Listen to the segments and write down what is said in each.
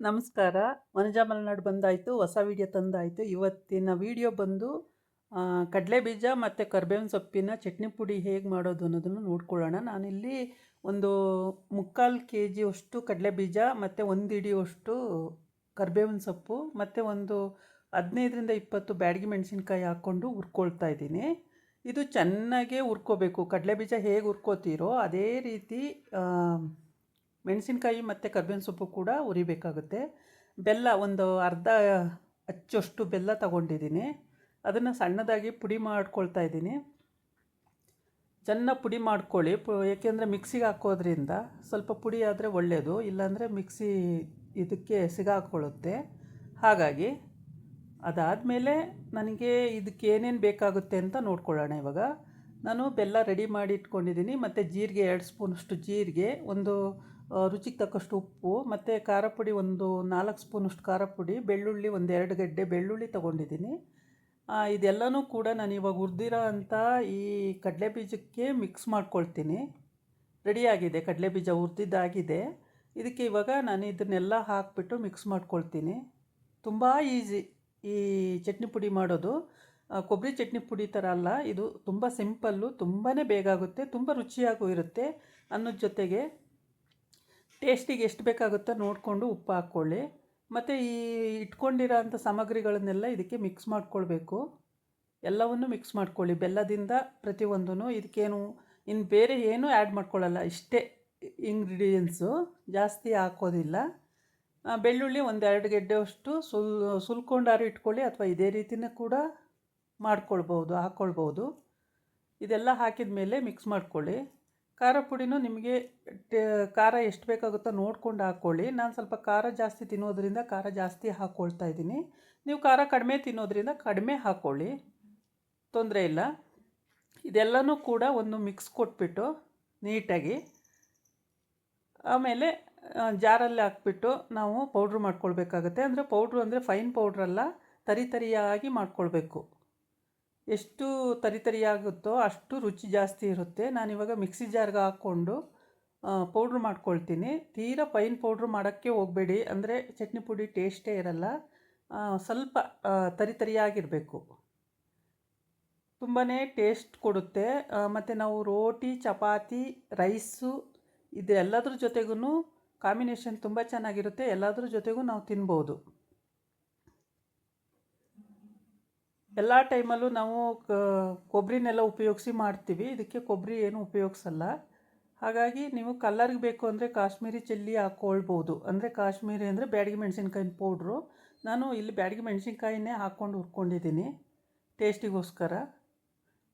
ನಮಸ್ಕಾರ. ವನಜಾ ಮಲೆನಾಡು ಬಂದಾಯಿತು, ಹೊಸ ವೀಡಿಯೋ ತಂದಾಯಿತು. ಇವತ್ತಿನ ವಿಡಿಯೋ ಬಂದು ಕಡಲೆ ಬೀಜ ಮತ್ತು ಕರ್ಬೇವಿನ ಸೊಪ್ಪಿನ ಚಟ್ನಿ ಪುಡಿ ಹೇಗೆ ಮಾಡೋದು ಅನ್ನೋದನ್ನು ನೋಡ್ಕೊಳ್ಳೋಣ. ನಾನಿಲ್ಲಿ ಒಂದು ಮುಕ್ಕಾಲು ಕೆ ಜಿಯಷ್ಟು ಕಡಲೆ ಬೀಜ ಮತ್ತು ಒಂದು ಹಿಡಿಯುವಷ್ಟು ಕರ್ಬೇವಿನ ಸೊಪ್ಪು, ಮತ್ತು ಒಂದು ಹದಿನೈದರಿಂದ ಇಪ್ಪತ್ತು ಬ್ಯಾಡಗಿ ಮೆಣಸಿನ್ಕಾಯಿ ಹಾಕ್ಕೊಂಡು ಹುರ್ಕೊಳ್ತಾ ಇದ್ದೀನಿ. ಇದು ಚೆನ್ನಾಗೇ ಹುರ್ಕೋಬೇಕು. ಕಡಲೆ ಬೀಜ ಹೇಗೆ ಹುರ್ಕೋತೀರೋ ಅದೇ ರೀತಿ ಮೆಣಸಿನ್ಕಾಯಿ ಮತ್ತು ಕರ್ಬೇವಿನ ಸೊಪ್ಪು ಕೂಡ ಉರಿಬೇಕಾಗುತ್ತೆ. ಬೆಲ್ಲ ಒಂದು ಅರ್ಧ ಅಚ್ಚಷ್ಟು ಬೆಲ್ಲ ತಗೊಂಡಿದ್ದೀನಿ. ಅದನ್ನು ಸಣ್ಣದಾಗಿ ಪುಡಿ ಮಾಡ್ಕೊಳ್ತಾ ಇದ್ದೀನಿ. ಚೆನ್ನಾಗಿ ಪುಡಿ ಮಾಡ್ಕೊಳ್ಳಿ. ಪು, ಏಕೆಂದರೆ ಮಿಕ್ಸಿಗೆ ಹಾಕೋದ್ರಿಂದ ಸ್ವಲ್ಪ ಪುಡಿ ಆದರೆ ಒಳ್ಳೆಯದು ಇಲ್ಲಾಂದರೆ ಮಿಕ್ಸಿ ಇದಕ್ಕೆ ಸಿಗಾಕೊಳ್ಳುತ್ತೆ. ಹಾಗಾಗಿ ಅದಾದಮೇಲೆ ನನಗೆ ಇದಕ್ಕೆ ಏನೇನು ಬೇಕಾಗುತ್ತೆ ಅಂತ ನೋಡ್ಕೊಳ್ಳೋಣ ಇವಾಗ. ನಾನು ಬೆಲ್ಲ ರೆಡಿ ಮಾಡಿ ಇಟ್ಕೊಂಡಿದ್ದೀನಿ. ಮತ್ತು ಜೀರಿಗೆ, ಎರಡು ಸ್ಪೂನಷ್ಟು ಜೀರಿಗೆ, ಒಂದು ರುಚಿಗೆ ತಕ್ಕಷ್ಟು ಉಪ್ಪು, ಮತ್ತು ಖಾರ ಪುಡಿ ಒಂದು ನಾಲ್ಕು ಸ್ಪೂನಷ್ಟು ಖಾರ ಪುಡಿ, ಬೆಳ್ಳುಳ್ಳಿ ಒಂದು ಎರಡು ಗಡ್ಡೆ ಬೆಳ್ಳುಳ್ಳಿ ತೊಗೊಂಡಿದ್ದೀನಿ. ಇದೆಲ್ಲನೂ ಕೂಡ ನಾನು ಇವಾಗ ಹುರಿದಿರೋ ಅಂಥ ಈ ಕಡಲೆ ಬೀಜಕ್ಕೆ ಮಿಕ್ಸ್ ಮಾಡ್ಕೊಳ್ತೀನಿ. ರೆಡಿಯಾಗಿದೆ ಕಡಲೆ ಬೀಜ ಹುರಿದಿದ್ದಾಗಿದೆ. ಇದಕ್ಕೆ ಇವಾಗ ನಾನು ಇದನ್ನೆಲ್ಲ ಹಾಕಿಬಿಟ್ಟು ಮಿಕ್ಸ್ ಮಾಡ್ಕೊಳ್ತೀನಿ. ತುಂಬ ಈಸಿ ಈ ಚಟ್ನಿ ಪುಡಿ ಮಾಡೋದು. ಕೊಬ್ಬರಿ ಚಟ್ನಿ ಪುಡಿ ಥರ ಅಲ್ಲ, ಇದು ತುಂಬ ಸಿಂಪಲ್ಲು ತುಂಬಾ ಬೇಗ ಆಗುತ್ತೆ, ತುಂಬ ರುಚಿಯಾಗೂ ಇರುತ್ತೆ ಅನ್ನೋದ ಜೊತೆಗೆ ಟೇಸ್ಟಿಗೆ ಎಷ್ಟು ಬೇಕಾಗುತ್ತೋ ನೋಡಿಕೊಂಡು ಉಪ್ಪು ಹಾಕ್ಕೊಳ್ಳಿ. ಮತ್ತು ಈ ಇಟ್ಕೊಂಡಿರೋ ಅಂಥ ಸಾಮಗ್ರಿಗಳನ್ನೆಲ್ಲ ಇದಕ್ಕೆ ಮಿಕ್ಸ್ ಮಾಡ್ಕೊಳ್ಬೇಕು. ಎಲ್ಲವನ್ನು ಮಿಕ್ಸ್ ಮಾಡ್ಕೊಳ್ಳಿ. ಬೆಲ್ಲದಿಂದ ಪ್ರತಿಯೊಂದೂ ಇದಕ್ಕೇನು ಇನ್ನು ಬೇರೆ ಏನೂ ಆ್ಯಡ್ ಮಾಡ್ಕೊಳ್ಳಲ್ಲ. ಇಷ್ಟೇ ಇಂಗ್ರೀಡಿಯೆಂಟ್ಸು ಜಾಸ್ತಿ ಹಾಕೋದಿಲ್ಲ. ಬೆಳ್ಳುಳ್ಳಿ ಒಂದು ಎರಡು ಗೆಡ್ಡೆಯಷ್ಟು ಸುಲ್, ಸುಲ್ಕೊಂಡಾರು ಇಟ್ಕೊಳ್ಳಿ ಅಥವಾ ಇದೇ ರೀತಿಯೇ ಕೂಡ ಮಾಡ್ಕೊಳ್ಬೋದು ಹಾಕ್ಕೊಳ್ಬೋದು ಇದೆಲ್ಲ ಹಾಕಿದ ಮೇಲೆ ಮಿಕ್ಸ್ ಮಾಡ್ಕೊಳ್ಳಿ. ಖಾರ ಪುಡಿನೂ ನಿಮಗೆ ಖಾರ ಎಷ್ಟು ಬೇಕಾಗುತ್ತೋ ನೋಡ್ಕೊಂಡು ಹಾಕ್ಕೊಳ್ಳಿ. ನಾನು ಸ್ವಲ್ಪ ಖಾರ ಜಾಸ್ತಿ ತಿನ್ನೋದ್ರಿಂದ ಖಾರ ಜಾಸ್ತಿ ಹಾಕ್ಕೊಳ್ತಾ ಇದ್ದೀನಿ. ನೀವು ಖಾರ ಕಡಿಮೆ ತಿನ್ನೋದ್ರಿಂದ ಕಡಿಮೆ ಹಾಕ್ಕೊಳ್ಳಿ ತೊಂದರೆ ಇಲ್ಲ. ಇದೆಲ್ಲನೂ ಕೂಡ ಒಂದು ಮಿಕ್ಸ್ ಕೊಟ್ಬಿಟ್ಟು ನೀಟಾಗಿ. ಆಮೇಲೆ ಜಾರಲ್ಲಿ ಹಾಕ್ಬಿಟ್ಟು ನಾವು ಪೌಡ್ರ್ ಮಾಡ್ಕೊಳ್ಬೇಕಾಗತ್ತೆ. ಅಂದರೆ ಪೌಡ್ರು ಅಂದರೆ ಫೈನ್ ಪೌಡ್ರಲ್ಲ, ತರಿ ತರಿಯಾಗಿ ಮಾಡ್ಕೊಳ್ಬೇಕು. ಎಷ್ಟು ತರಿತರಿಯಾಗುತ್ತೋ ಅಷ್ಟು ರುಚಿ ಜಾಸ್ತಿ ಇರುತ್ತೆ. ನಾನಿವಾಗ ಮಿಕ್ಸಿ ಜಾರ್ಗೆ ಹಾಕ್ಕೊಂಡು ಪೌಡ್ರ್ ಮಾಡ್ಕೊಳ್ತೀನಿ. ತೀರಾ ಫೈನ್ ಪೌಡ್ರ್ ಮಾಡೋಕ್ಕೆ ಹೋಗಬೇಡಿ. ಅಂದರೆ ಚಟ್ನಿ ಪುಡಿ ಟೇಸ್ಟೇ ಇರಲ್ಲ. ಸ್ವಲ್ಪ ತರಿತರಿಯಾಗಿರಬೇಕು ತುಂಬಾ ಟೇಸ್ಟ್ ಕೊಡುತ್ತೆ. ಮತ್ತು ನಾವು ರೋಟಿ, ಚಪಾತಿ, ರೈಸು ಇದೆಲ್ಲದ್ರ ಜೊತೆಗೂ ಕಾಂಬಿನೇಷನ್ ತುಂಬ ಚೆನ್ನಾಗಿರುತ್ತೆ. ಎಲ್ಲದ್ರ ಜೊತೆಗೂ ನಾವು ತಿನ್ಬೋದು. ಎಲ್ಲ ಟೈಮಲ್ಲೂ ನಾವು ಕೊಬ್ಬರಿನೆಲ್ಲ ಉಪಯೋಗಿಸಿ ಮಾಡ್ತೀವಿ. ಇದಕ್ಕೆ ಕೊಬ್ಬರಿ ಏನು ಉಪಯೋಗಿಸಲ್ಲ. ಹಾಗಾಗಿ ನೀವು ಕಲ್ಲರ್ಗೆ ಬೇಕು ಅಂದರೆ ಕಾಶ್ಮೀರಿ ಚಿಲ್ಲಿ ಹಾಕ್ಕೊಳ್ಬೋದು ಅಂದರೆ ಕಾಶ್ಮೀರಿ ಅಂದರೆ ಬ್ಯಾಡಗಿ ಮೆಣಸಿನ್ಕಾಯಿನ ಪೌಡ್ರು. ನಾನು ಇಲ್ಲಿ ಬ್ಯಾಡಗಿ ಮೆಣಸಿನ್ಕಾಯಿನೇ ಹಾಕ್ಕೊಂಡು ಹುರ್ಕೊಂಡಿದ್ದೀನಿ ಟೇಸ್ಟಿಗೋಸ್ಕರ.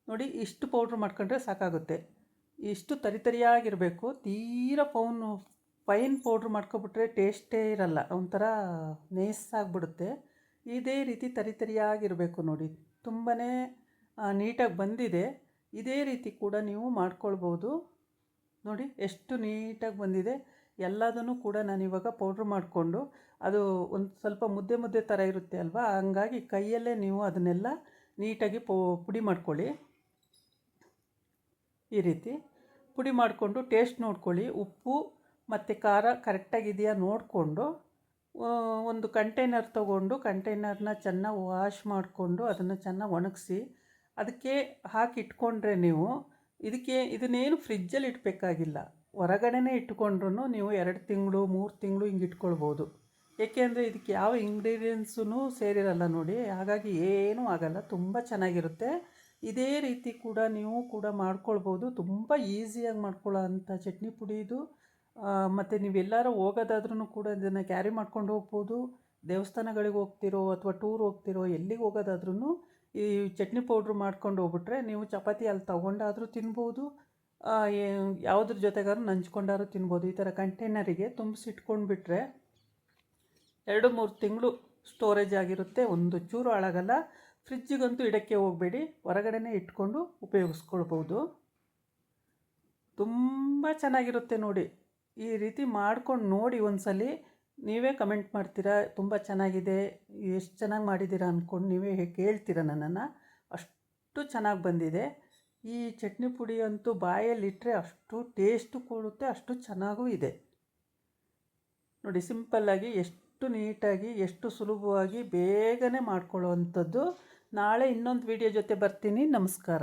ನೋಡಿ, ಇಷ್ಟು ಪೌಡ್ರ್ ಮಾಡ್ಕೊಂಡ್ರೆ ಸಾಕಾಗುತ್ತೆ. ಇಷ್ಟು ತರಿತರಿಯಾಗಿರಬೇಕು ತೀರಾ ಪೌನು ಫೈನ್ ಪೌಡ್ರ್ ಮಾಡ್ಕೊಬಿಟ್ರೆ ಟೇಸ್ಟೇ ಇರಲ್ಲ. ಒಂಥರ ನೇಸಾಗ್ಬಿಡುತ್ತೆ ಇದೇ ರೀತಿ ತರಿತರಿಯಾಗಿರಬೇಕು ನೋಡಿ. ತುಂಬಾ ನೀಟಾಗಿ ಬಂದಿದೆ. ಇದೇ ರೀತಿ ಕೂಡ ನೀವು ಮಾಡ್ಕೊಳ್ಬೋದು. ನೋಡಿ, ಎಷ್ಟು ನೀಟಾಗಿ ಬಂದಿದೆ. ಎಲ್ಲದನ್ನು ಕೂಡ ನಾನು ಇವಾಗ ಪೌಡ್ರ್ ಮಾಡಿಕೊಂಡು, ಅದು ಒಂದು ಸ್ವಲ್ಪ ಮುದ್ದೆ ಮುದ್ದೆ ಥರ ಇರುತ್ತೆ ಅಲ್ವಾ? ಹಂಗಾಗಿ ಕೈಯಲ್ಲೇ ನೀವು ಅದನ್ನೆಲ್ಲ ನೀಟಾಗಿ ಪೋ, ಪುಡಿ ಮಾಡ್ಕೊಳ್ಳಿ. ಈ ರೀತಿ. ಪುಡಿ ಮಾಡಿಕೊಂಡು ಟೇಸ್ಟ್ ನೋಡ್ಕೊಳ್ಳಿ. ಉಪ್ಪು ಮತ್ತು ಖಾರ ಕರೆಕ್ಟಾಗಿದೆಯಾ ನೋಡಿಕೊಂಡು ಒಂದು ಕಂಟೈನರ್ ತಗೊಂಡು ಕಂಟೈನರ್ನ ಚೆನ್ನಾಗಿ ವಾಶ್ ಮಾಡಿಕೊಂಡು ಅದನ್ನು ಚೆನ್ನಾಗಿ ಒಣಗಿಸಿ ಅದಕ್ಕೆ ಹಾಕಿ ಇಟ್ಕೊಂಡ್ರೆ ನೀವು ಇದಕ್ಕೆ ಇದನ್ನೇನು ಫ್ರಿಜ್ಜಲ್ಲಿ ಇಡಬೇಕಾಗಿಲ್ಲ ಹೊರಗಡೆನೇ ಇಟ್ಕೊಂಡ್ರೂ ನೀವು ಎರಡು ತಿಂಗಳು, ಮೂರು ತಿಂಗಳು ಹಿಂಗೆ ಇಟ್ಕೊಳ್ಬೋದು. ಏಕೆಂದರೆ ಇದಕ್ಕೆ ಯಾವ ಇಂಗ್ರೀಡಿಯೆಂಟ್ಸೂ ಸೇರಿರಲ್ಲ ನೋಡಿ, ಹಾಗಾಗಿ ಏನೂ ಆಗಲ್ಲ, ತುಂಬ ಚೆನ್ನಾಗಿರುತ್ತೆ. ಇದೇ ರೀತಿ ಕೂಡ ನೀವು ಕೂಡ ಮಾಡ್ಕೊಳ್ಬೋದು, ತುಂಬ ಈಸಿಯಾಗಿ ಮಾಡ್ಕೊಳ್ಳೋ ಅಂಥ ಚಟ್ನಿ ಪುಡಿ ಇದು. ಮತ್ತು ನೀವೆಲ್ಲಾರು ಹೋಗೋದಾದ್ರೂ ಕೂಡ ಇದನ್ನು ಕ್ಯಾರಿ ಮಾಡ್ಕೊಂಡು ಹೋಗ್ಬೋದು. ದೇವಸ್ಥಾನಗಳಿಗೆ ಹೋಗ್ತಿರೋ ಅಥವಾ ಟೂರ್ ಹೋಗ್ತಿರೋ ಎಲ್ಲಿಗೆ ಹೋಗೋದಾದ್ರೂ ಈ ಚಟ್ನಿ ಪೌಡ್ರ್ ಮಾಡ್ಕೊಂಡು ಹೋಗ್ಬಿಟ್ರೆ ನೀವು ಚಪಾತಿ ಅಲ್ಲಿ ತೊಗೊಂಡಾದರೂ ತಿನ್ಬೋದು. ಯಾವುದ್ರ ಜೊತೆಗಾದ್ರೂ ನಂಚ್ಕೊಂಡಾದ್ರೂ ತಿನ್ಬೋದು. ಈ ಥರ ಕಂಟೈನರಿಗೆ ತುಂಬಿಸಿಟ್ಕೊಂಡ್ಬಿಟ್ರೆ ಎರಡು ಮೂರು ತಿಂಗಳು ಸ್ಟೋರೇಜ್ ಆಗಿರುತ್ತೆ. ಒಂದು ಚೂರು ಹಾಳಾಗಲ್ಲ ಫ್ರಿಜ್ಜಿಗಂತೂ ಇಡಕ್ಕೆ ಹೋಗಬೇಡಿ. ಹೊರಗಡೆನೇ ಇಟ್ಕೊಂಡು ಉಪಯೋಗಿಸ್ಕೊಳ್ಬೋದು. ತುಂಬ ಚೆನ್ನಾಗಿರುತ್ತೆ ನೋಡಿ. ಈ ರೀತಿ ಮಾಡ್ಕೊಂಡು ನೋಡಿ ಒಂದ್ಸಲಿ ನೀವೇ ಕಮೆಂಟ್ ಮಾಡ್ತೀರಾ? ತುಂಬ ಚೆನ್ನಾಗಿದೆ. ಎಷ್ಟು ಚೆನ್ನಾಗಿ ಮಾಡಿದ್ದೀರಾ ಅಂದ್ಕೊಂಡು ನೀವೇ ಕೇಳ್ತೀರ ನನ್ನನ್ನು? ಅಷ್ಟು ಚೆನ್ನಾಗಿ ಬಂದಿದೆ. ಈ ಚಟ್ನಿ ಪುಡಿ ಅಂತೂ ಬಾಯಲ್ಲಿಟ್ಟರೆ ಅಷ್ಟು ಟೇಸ್ಟು ಕೊಡುತ್ತೆ, ಅಷ್ಟು ಚೆನ್ನಾಗೂ ಇದೆ. ನೋಡಿ ಸಿಂಪಲ್ಲಾಗಿ ಎಷ್ಟು ನೀಟಾಗಿ, ಎಷ್ಟು ಸುಲಭವಾಗಿ ಬೇಗನೆ ಮಾಡ್ಕೊಳ್ಳುವಂಥದ್ದು. ನಾಳೆ ಇನ್ನೊಂದು ವಿಡಿಯೋ ಜೊತೆ ಬರ್ತೀನಿ. ನಮಸ್ಕಾರ.